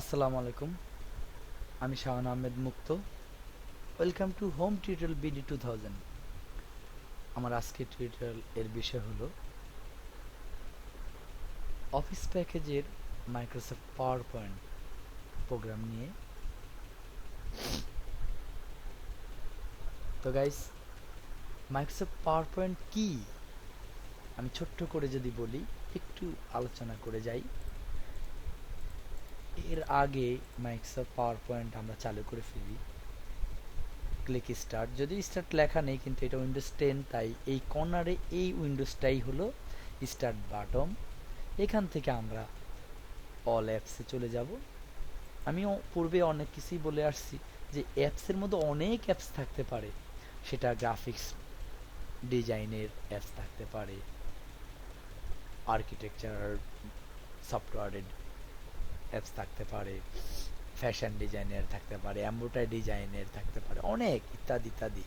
আসসালামু আলাইকুম। আমি Shahan Ahmed Mukto. Welcome to home tutorial BD two thousand আমার আজকের টিউটোরিয়াল এর বিষয় হলো অফিস প্যাকেজের মাইক্রোসফট পাওয়ার পয়েন্ট প্রোগ্রাম নিয়ে। তো গাইস মাইক্রোসফট পাওয়ার পয়েন্ট কি? আমি ছোট্ট করে যদি বলি, একটু আলোচনা করে যাই। এর আগে মাইক্রোসফট পাওয়ার পয়েন্ট আমরা চালু করে ফেলি। ক্লিক স্টার্ট যদি স্টার্ট লেখা নেই, কিন্তু এটা উইন্ডোজ টেন তাই এই কর্নারে এই উইন্ডোজটাই হলো স্টার্ট বাটম এখান থেকে আমরা অল অ্যাপসে চলে যাব। আমি পূর্বে অনেক কিছুই বলে আসছি যে অ্যাপসের মধ্যে অনেক অ্যাপস থাকতে পারে। সেটা গ্রাফিক্স ডিজাইনের অ্যাপস থাকতে পারে। আর্কিটেকচার সফটওয়্যারের অ্যাপস থাকতে পারে ফ্যাশন ডিজাইনের থাকতে পারে, এম্ব্রয়ডারি ডিজাইনের থাকতে পারে, অনেক ইত্যাদি ইত্যাদি।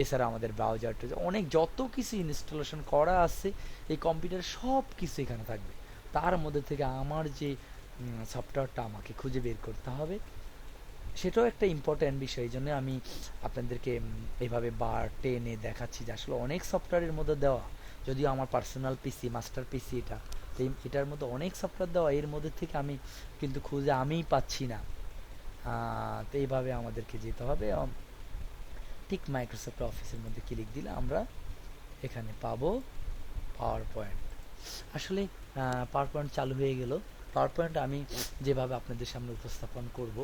এছাড়া আমাদের ব্রাউজার অনেক যত কিছু ইনস্টলেশন করা আছে, এই কম্পিউটার সব কিছু এখানে থাকবে। তার মধ্যে থেকে আমার যে সফটওয়্যারটা আমাকে খুঁজে বের করতে হবে, সেটাও একটা ইম্পর্ট্যান্ট বিষয়। এই জন্য আমি আপনাদেরকে এভাবে বার টেনে দেখাচ্ছি যে আসলে অনেক সফটওয়্যারের মধ্যে দেওয়া। যদিও আমার পার্সোনাল পিসি মাস্টার পিসি এটা। তো এটার মধ্যে অনেক সফটওয়্যার দেওয়া, এর মধ্যে থেকে আমি কিন্তু খুঁজে আমিই পাচ্ছি না। তো এইভাবে আমাদেরকে যেতে হবে। ঠিক মাইক্রোসফট অফিসের মধ্যে ক্লিক দিলে আমরা এখানে পাবো পাওয়ার পয়েন্ট আসলে পাওয়ার পয়েন্ট চালু হয়ে গেল। পাওয়ার পয়েন্ট আমি যেভাবে আপনাদের সামনে উপস্থাপন করব,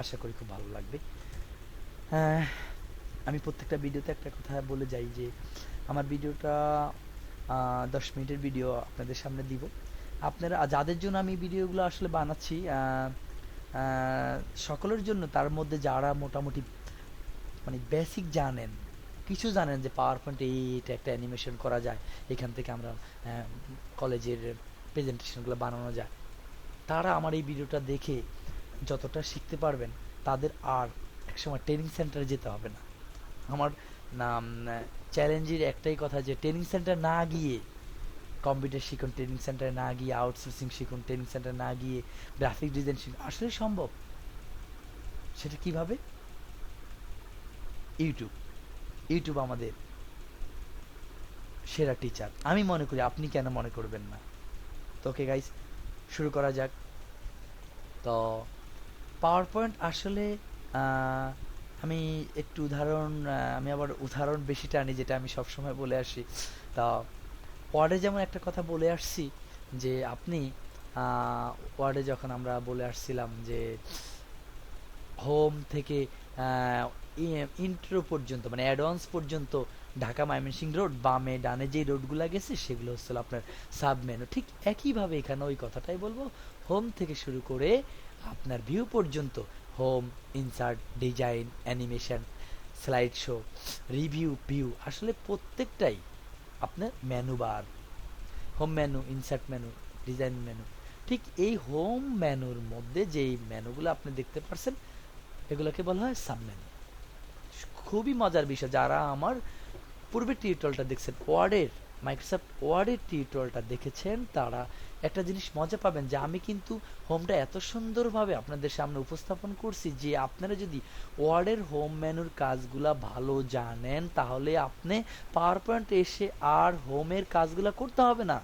আশা করি খুব ভালো লাগবে। আমি প্রত্যেকটা ভিডিওতে একটা কথা বলে যাই যে, আমার ভিডিওটা দশ মিনিটের ভিডিও আপনাদের সামনে দিব। আপনারা, যাদের জন্য আমি ভিডিওগুলো আসলে বানাচ্ছি সকলের জন্য তার মধ্যে যারা মোটামুটি মানে বেসিক জানেন, কিছু জানেন যে পাওয়ার পয়েন্টে এইটা একটা অ্যানিমেশন করা যায়, এখান থেকে আমরা কলেজের প্রেজেন্টেশনগুলো বানানো যায়, তারা আমার এই ভিডিওটা দেখে যতটা শিখতে পারবেন, তাদের আর একসময় ট্রেনিং সেন্টারে যেতে হবে না। আমার নাম চ্যালেঞ্জের একটাই কথা যে ট্রেনিং সেন্টার না গিয়ে কম্পিউটার শিখুন ট্রেনিং সেন্টারে না গিয়ে আউটসোর্সিং শিখুন ট্রেনিং সেন্টার না গিয়ে গ্রাফিক ডিজাইন শিখুন, আসলে সম্ভব। সেটা কীভাবে? ইউটিউব ইউটিউব আমাদের সেরা টিচার আমি মনে করি আপনি কেন মনে করবেন না? তো ওকে গাইস শুরু করা যাক। তো পাওয়ার পয়েন্ট আসলে আমি একটু উদাহরণ আমি আবার উদাহরণ বেশি টানি যেটা আমি সবসময় বলে আসি। তা ওয়ার্ডে যেমন একটা কথা বলে আসছি যে আপনি ওয়ার্ডে যখন আমরা বলে আসছিলাম যে হোম থেকে ইন্ট্রো পর্যন্ত মানে অ্যাডভান্স পর্যন্ত ঢাকা ময়মনসিংহ রোড বামে ডানে যে রোডগুলো গেছে সেগুলো হচ্ছিল আপনার সাব মেনু ঠিক একইভাবে এখানে ওই কথাটাই বলব, হোম থেকে শুরু করে আপনার ভিউ পর্যন্ত home, insert, design, animation, slide show, review, view, আসলে প্রত্যেকটাই আপনার menu bar home menu insert menu design menu ঠিক এই হোম মেনুর মধ্যে যেই মেনুগুলো আপনি দেখতে পারছেন, এগুলোকে বলা হয় সাব মেনু খুবই মজার বিষয়, যারা আমার পূর্বের টিউটোরিয়ালটা দেখছেন ওয়ার্ডের মাইক্রোসফট ওয়ার্ডের টিউটোরিয়ালটা দেখেছেন, তারা একটা জিনিস মজা পাবেন যে আমি কিন্তু হোমটা এত সুন্দরভাবে আপনাদের সামনে উপস্থাপন করছি যে আপনারা যদি ওয়ার্ডের হোম মেনুর কাজগুলা ভালো জানেন, তাহলে আপনি পাওয়ার পয়েন্ট এসে আর হোমের কাজগুলা করতে হবে না।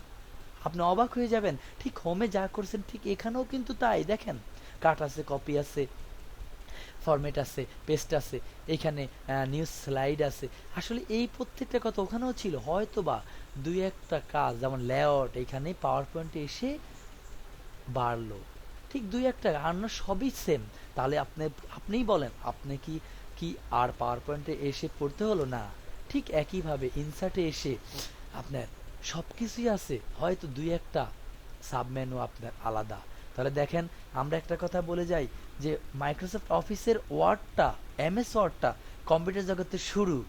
আপনি অবাক হয়ে যাবেন, ঠিক হোমে যা করছেন ঠিক এখানেও কিন্তু তাই। দেখেন কাট আছে কপি আছে ফরম্যাট আছে পেস্ট আছে, এখানে নিউজ স্লাইড আছে। আসলে এই প্রত্যেকটা কথা ওখানেও ছিল। হয়তো বা দুই একটা কাজ, যেমন লেআউট এখানে পাওয়ার পয়েন্টে এসে বাড়লো। ঠিক দুই একটা, আর না সবই সেম তাহলে আপনি, আপনিই বলেন, আপনি কি কি আর পাওয়ার পয়েন্টে এসে পড়তে হলো? না। ঠিক একইভাবে ইনসার্টে এসে আপনার সব কিছুই আছে। হয়তো দুই একটা সাবমেনু আপনার আলাদা। তাহলে দেখেন, আমরা একটা কথা বলে যাই। যে মাইক্রোসফট অফিসের ওয়ার্ডটা এমএস ওয়ার্ডটা কম্পিউটার জগতের শুরু।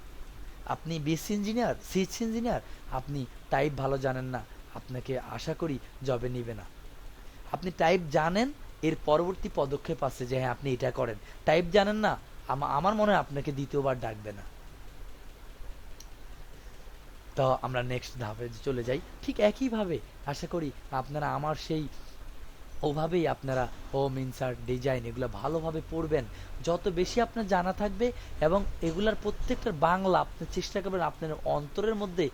আপনি বিএসসি ইঞ্জিনিয়ার সিএসসি ইঞ্জিনিয়ার আপনি টাইপ ভালো জানেন না। আপনাকে আশা করি জবে নিবে না। আপনি টাইপ জানেন, এর পরবর্তী পদক্ষেপ আছে যে হ্যাঁ আপনি এটা করেন। টাইপ জানেন না, আমা- আমার মনে হয় আপনাকে দ্বিতীয়বার ডাকবে না। তো আমরা নেক্সট ধাপে চলে যাই। ঠিক একইভাবে আশা করি আপনারা আমার সেই ওভাবেই আপনারা হোম ইনসার্ট ডিজাইন এগুলো ভালোভাবে পড়বেন। যত বেশি আপনার জানা থাকবে এবং এগুলার প্রত্যেকটার বাংলা আপনি চেষ্টা করবেন আপনার অন্তরের মধ্যে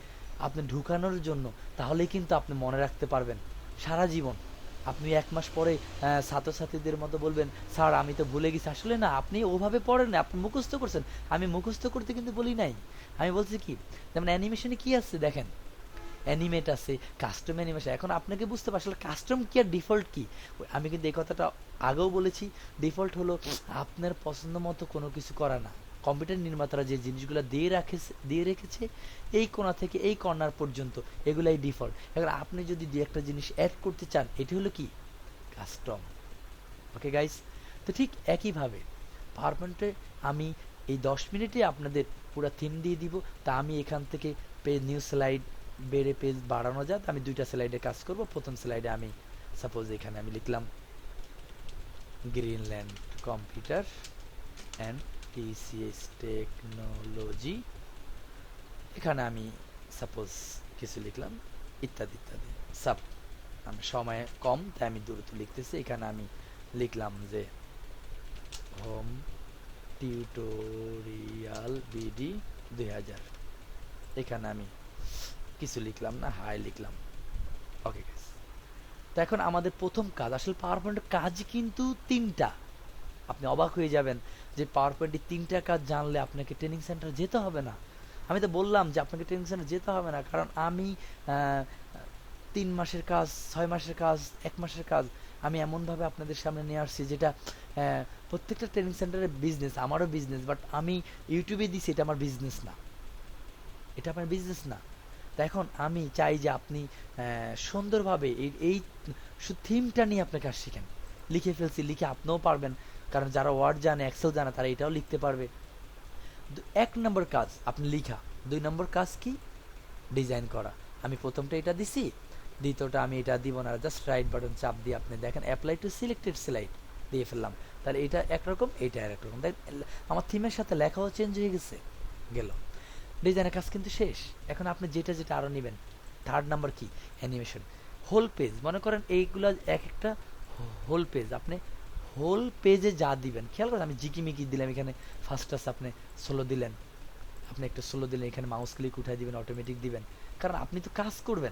আপনি ঢুকানোর জন্য, তাহলেই কিন্তু আপনি মনে রাখতে পারবেন। সারা জীবন। আপনি এক মাস পরে ছাত্রছাত্রীদের মতো বলবেন, স্যার, আমি তো ভুলে গেছি। আসলে না, আপনি ওভাবে পড়েন আপনি মুখস্থ করছেন। আমি মুখস্থ করতে কিন্তু বলি নাই। আমি বলছি কি, যেমন অ্যানিমেশনে কি আছে দেখেন? অ্যানিমেট আছে কাস্টম অ্যানিমেশন এখন আপনাকে বুঝতে পারছেন কাস্টম কি আর ডিফল্ট কি? আমি কিন্তু এই কথাটা আগেও বলেছি ডিফল্ট হলো আপনার পছন্দ মতো কোনো কিছু করা না। কম্পিউটার নির্মাতারা যে জিনিসগুলো দিয়ে রাখেছে, দিয়ে রেখেছে, এই কোণা থেকে এই কর্নার পর্যন্ত এগুলাই ডিফল্ট এখন আপনি যদি দু একটা জিনিস অ্যাড করতে চান, এটি হলো কি? কাস্টম ওকে গাইস তো ঠিক একইভাবে পাওয়ার পয়েন্টে আমি এই দশ মিনিটে আপনাদের পুরো থিম দিয়ে দিব, তা আমি এখান থেকে পেজ নিউ স্লাইড বেড়ে পেজ বাড়ানো যায় আমি দুইটা স্লাইডে কাজ করব। প্রথম স্লাইডে আমি সাপোজ এখানে আমি লিখলাম Greenland computer and TCS technology এখানে আমি সাপোজ কিছু লিখলাম, ইত্যাদি ইত্যাদি। সাপ আমি সময় কম, তাই আমি দ্রুত লিখতেছি। এখানে আমি লিখলাম যে হোম টিউটোরিয়াল বিডি দুই হাজার। এখানে আমি কিছু লিখলাম না, হাই লিখলাম। ওকে তো এখন আমাদের প্রথম কাজ, আসলে পাওয়ার পয়েন্টের কাজ কিন্তু তিনটা। আপনি অবাক হয়ে যাবেন যে পাওয়ার পয়েন্টের তিনটা কাজ জানলে আপনাকে ট্রেনিং সেন্টার যেতে হবে না। আমি তো বললাম যে আপনাকে ট্রেনিং সেন্টার যেতে হবে না, কারণ আমি তিন মাসের কাজ, ছয় মাসের কাজ, এক মাসের কাজ আমি এমনভাবে আপনাদের সামনে নিয়ে আসছি যেটা প্রত্যেকটা ট্রেনিং সেন্টারের বিজনেস আমারও বিজনেস বাট আমি ইউটিউবে দিছি, এটা আমার বিজনেস না। এটা আমার বিজনেস না। এখন আমি চাই যে আপনি সুন্দরভাবে এই এই থিমটা নিয়ে আপনার কাজ শিখেন। লিখে ফেলছি, লিখে আপনিও পারবেন। কারণ যারা ওয়ার্ড জানে এক্সেল জানে, তারা এটাও লিখতে পারবে। এক নম্বর কাজ, আপনি লিখা। দুই নম্বর কাজ কি? ডিজাইন করা। আমি প্রথমটা এটা দিছি, দ্বিতীয়টা আমি এটা দিব না জাস্ট রাইট বাটন চাপ দিয়ে আপনি দেখেন অ্যাপ্লাই টু সিলেক্টেড স্লাইড দিয়ে ফেললাম। তাহলে এটা একরকম এটা আরেক রকম দেখ, আমার থিমের সাথে লেখাও চেঞ্জ হয়ে গেছে, গেল। ডিজাইনের কাজ কিন্তু শেষ। এখন আপনি যেটা যেটা আরও নেবেন। থার্ড নাম্বার কি? অ্যানিমেশন হোল পেজ মনে করেন এইগুলা এক একটা হোল পেজ আপনি হোল পেজে যা দিবেন। খেয়াল করেন, আমি জিকিমিকি দিলাম এখানে। ফার্স্ট টাচ আপনি সোলো দিলেন। আপনি একটা সোলো দিলেন, এখানে মাউস ক্লিক উঠাই দিবেন অটোমেটিক দিবেন। কারণ আপনি তো কাজ করবেন।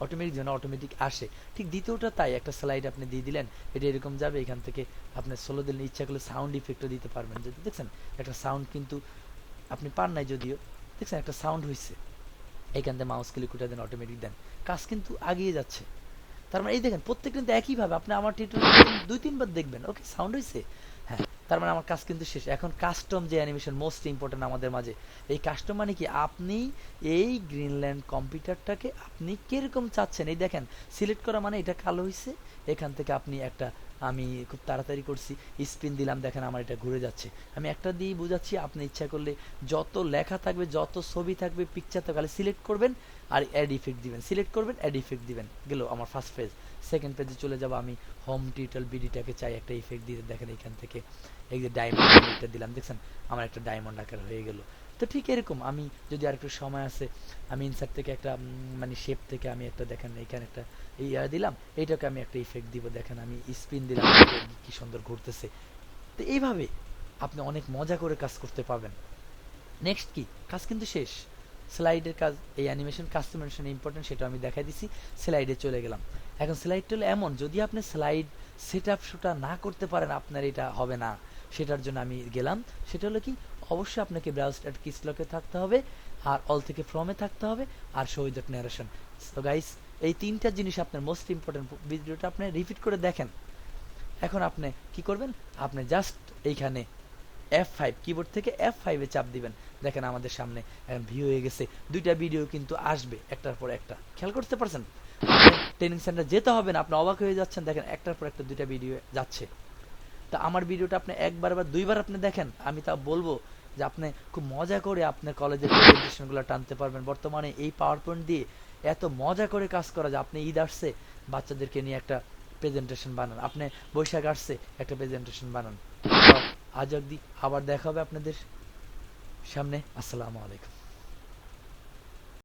অটোমেটিক যেন অটোমেটিক আসে। ঠিক দ্বিতীয়টা তাই, একটা স্লাইড আপনি দিয়ে দিলেন, এটা এরকম যাবে, এখান থেকে আপনি সোলো দিলেন, ইচ্ছা করলে সাউন্ড ইফেক্টও দিতে পারবেন। যদি দেখছেন, একটা সাউন্ড কিন্তু আপনি পান নাই যদিও দেখছেন একটা সাউন্ড হয়েছে এখান থেকে মাউস ক্লিক উঠে দেন অটোমেটিক দেন। কাজ কিন্তু আগিয়ে যাচ্ছে। তার মানে এই দেখেন প্রত্যেক কিন্তু একইভাবে, আপনি আমার টিউটোরিয়াল দুই তিনবার দেখবেন ওকে সাউন্ড হয়েছে হ্যাঁ তার মানে আমার কাজ কিন্তু শেষ। এখন কাস্টম যে অ্যানিমেশন মোস্ট ইম্পর্টেন্ট আমাদের মাঝে, এই কাস্টম মানে কি? আপনি এই গ্রিনল্যান্ড কম্পিউটারটাকে আপনি কীরকম চাচ্ছেন? এই দেখেন সিলেক্ট করা মানে এটা কালো হয়েছে এখান থেকে আপনি একটা আমি খুব তাড়াতাড়ি করছি, স্পিন দিলাম, দেখেন আমার এটা ঘুরে যাচ্ছে। আমি একটা দিয়েই বোঝাচ্ছি, আপনি ইচ্ছা করলে যত লেখা থাকবে, যত ছবি থাকবে পিকচার খালি সিলেক্ট করবেন আর অ্যাড ইফেক্ট দিবেন। সিলেক্ট করবেন অ্যাড ইফেক্ট দিবেন। গেল আমার ফার্স্ট পেজ সেকেন্ড পেজে চলে যাব আমি হোম টিউটাল বিডিটাকে চাই, একটা ইফেক্ট দিতে, দেখেন এখান থেকে। এই যে ডায়মন্ড দিলাম, দেখছেন? আমার একটা ডায়মন্ড আকার হয়ে গেল। তো ঠিক এরকম, আমি যদি আর একটু সময় আছে, আমি ইনসার্ট থেকে একটা মানে শেপ থেকে আমি একটা, দেখেন এখানে একটা ইয়া দিলাম, এইটাকে আমি একটা ইফেক্ট দিব, দেখেন আমি স্পিন দিলাম কি সুন্দর ঘুরতেছে। তো এইভাবে আপনি অনেক মজা করে কাজ করতে পারবেন। নেক্সট কি? কাজ কিন্তু শেষ। স্লাইডের কাজ, এই অ্যানিমেশন কাস্টমাইজেশন ইম্পর্টেন্ট সেটা আমি দেখাই দিছি স্লাইডে চলে গেলাম। এখন স্লাইডটা হলো এমন, যদি আপনি স্লাইড সেট আপ না করতে পারেন, আপনার এটা হবে না। সেটার জন্য আমি গেলাম। সেটা হলো কি? অবশ্যই আপনাকে ব্রাউজ অ্যাট কিসলকে থাকতে হবে, আর অল থেকে ফ্রমে থাকতে হবে, আর শহীদ ন্যারেশন তো গাইস এই তিনটা জিনিস আপনার মোস্ট ইম্পর্টেন্ট ভিডিওটা আপনি রিপিট করে দেখেন। এখন আপনি কি করবেন? আপনি জাস্ট এইখানে এফ ফাইভ কিবোর্ড থেকে এফ ফাইভে চাপ দিবেন। দেখেন আমাদের সামনে এখন ভিউ হয়ে গেছে। দুইটা ভিডিও কিন্তু আসবে, একটার পর একটা। খেয়াল করতে পারছেন? ট্রেনিং সেন্টার যেতে হবে না, আপনি অবাক হয়ে যাচ্ছেন। দেখেন, একটার পর একটা দুইটা ভিডিও যাচ্ছে। তা আমার ভিডিওটা আপনি একবার বা দুইবার আপনি দেখেন, আমি তা বলব যে আপনি খুব মজা করে আপনার কলেজের প্রেজেন্টেশনগুলো টানতে পারবেন। বর্তমানে এই পাওয়ার পয়েন্ট দিয়ে এত মজা করে কাজ করা যায় আপনি ঈদ আসছে, বাচ্চাদেরকে নিয়ে একটা প্রেজেন্টেশন বানান। আপনি বৈশাখ আসছে, একটা প্রেজেন্টেশন বানান। আজ অব্দি আবার দেখা হবে আপনাদের সামনে। আসসালামু আলাইকুম।